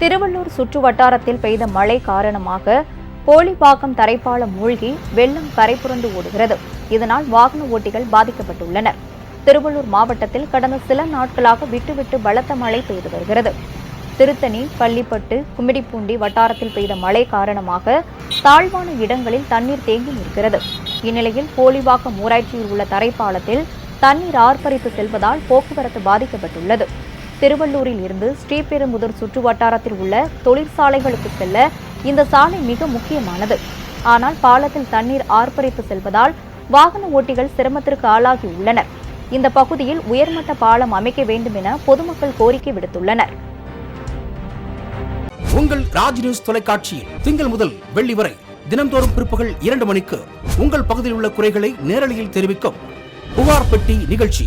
திருவள்ளூர் சுற்று வட்டாரத்தில் பெய்த மழை காரணமாக போலிபாக்கம் தரைப்பாலம் மூழ்கி வெள்ளம் கரைபுரண்டு ஓடுகிறது. இதனால் வாகன ஓட்டிகள் பாதிக்கப்பட்டுள்ளனர். திருவள்ளூர் மாவட்டத்தில் கடந்த சில நாட்களாக விட்டுவிட்டு பலத்த மழை பெய்து வருகிறது. திருத்தணி பள்ளிப்பட்டு கும்மிடிப்பூண்டி வட்டாரத்தில் பெய்த மழை காரணமாக தாழ்வான இடங்களில் தண்ணீர் தேங்கி நிற்கிறது. இந்நிலையில் போலிவாக்கம் ஊராட்சியில் உள்ள தரைப்பாலத்தில் தண்ணீர் ஆர்ப்பரித்து செல்வதால் போக்குவரத்து பாதிக்கப்பட்டுள்ளது. திருவள்ளூரில் இருந்து ஸ்ரீபெரும்புதூர் சுற்று வட்டாரத்தில் உள்ள தொழிற்சாலைகளுக்கு செல்ல இந்த சாலை மிக முக்கியமானது. ஆனால் பாலத்தில் தண்ணீர் ஆர்ப்பரித்து செல்வதால் வாகன ஓட்டிகள் சிரமத்திற்கு ஆளாகி உள்ளனர். இந்த பகுதியில் உயர்மட்ட பாலம் அமைக்க வேண்டும் என பொதுமக்கள் கோரிக்கை விடுத்துள்ளனர். உங்கள் ராஜ் நியூஸ் தொலைக்காட்சியில் திங்கள் முதல் வெள்ளி வரை தினம்தோறும் பிற்பகல் இரண்டு மணிக்கு உங்கள் பகுதியில் உள்ள குறைகளை நேரலையில் தெரிவிக்கும் புகார் பெட்டி நிகழ்ச்சி.